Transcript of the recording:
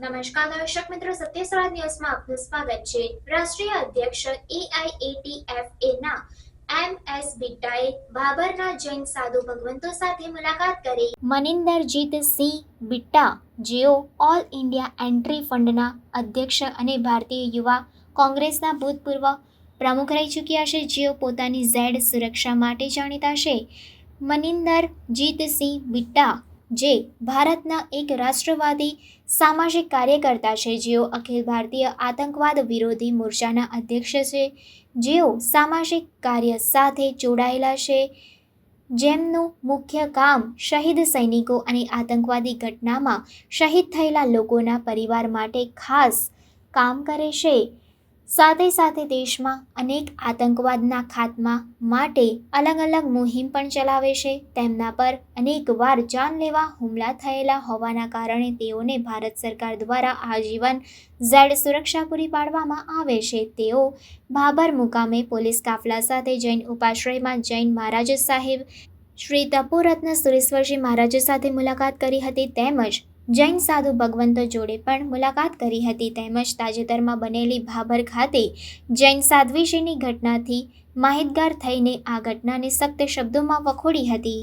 નમસ્કાર, દર્શક મિત્રો, સત્યસરા ન્યૂઝમાં આપનું સ્વાગત છે. રાષ્ટ્રીય અધ્યક્ષ એઆઈએટીએફએ ના એમ એસ બિટ્ટાએ ભાભરના જૈન સાધુ ભગવંતો સાથે મુલાકાત કરી. મનિન્દરજીત સિંહ બિટ્ટા જેઓ ઓલ ઇન્ડિયા એન્ટ્રી ફંડના અધ્યક્ષ અને ભારતીય યુવા કોંગ્રેસના ભૂતપૂર્વ પ્રમુખ રહી ચૂક્યા છે, જેઓ પોતાની ઝેડ સુરક્ષા માટે જાણીતા છે. મનિંદર જીતસિંહ બિટ્ટા જે ભારતના એક રાષ્ટ્રવાદી સામાજિક કાર્યકર્તા છે, જેઓ અખિલ ભારતીય આતંકવાદ વિરોધી મોરચાના અધ્યક્ષ છે, જેઓ સામાજિક કાર્ય સાથે જોડાયેલા છે. જેમનું મુખ્ય કામ શહીદ સૈનિકો અને આતંકવાદી ઘટનામાં શહીદ થયેલા લોકોના પરિવાર માટે ખાસ કામ કરે છે. સાથે સાથે દેશમાં અનેક આતંકવાદના ખાત્મા માટે અલગ અલગ મુહિમ પણ ચલાવે છે. તેમના પર અનેકવાર જાનલેવા હુમલા થયેલા હોવાના કારણે તેઓને ભારત સરકાર દ્વારા આજીવન ઝેડ સુરક્ષા પૂરી પાડવામાં આવે છે. તેઓ બાબર મુકામે પોલીસ કાફલા સાથે જૈન ઉપાશ્રયમાં જૈન મહારાજ સાહેબ શ્રી તપોરત્ન સુરેશ્વરજી મહારાજ સાથે મુલાકાત કરી હતી તેમજ જૈન સાધુ ભગવંતો જોડે પણ મુલાકાત કરી હતી. તેમજ તાજેતરમાં બનેલી ભાભર ખાતે જૈન સાધ્વીજીની ઘટનાથી માહિતગાર થઈને આ ઘટનાને સખ્ત શબ્દોમાં વખોડી હતી.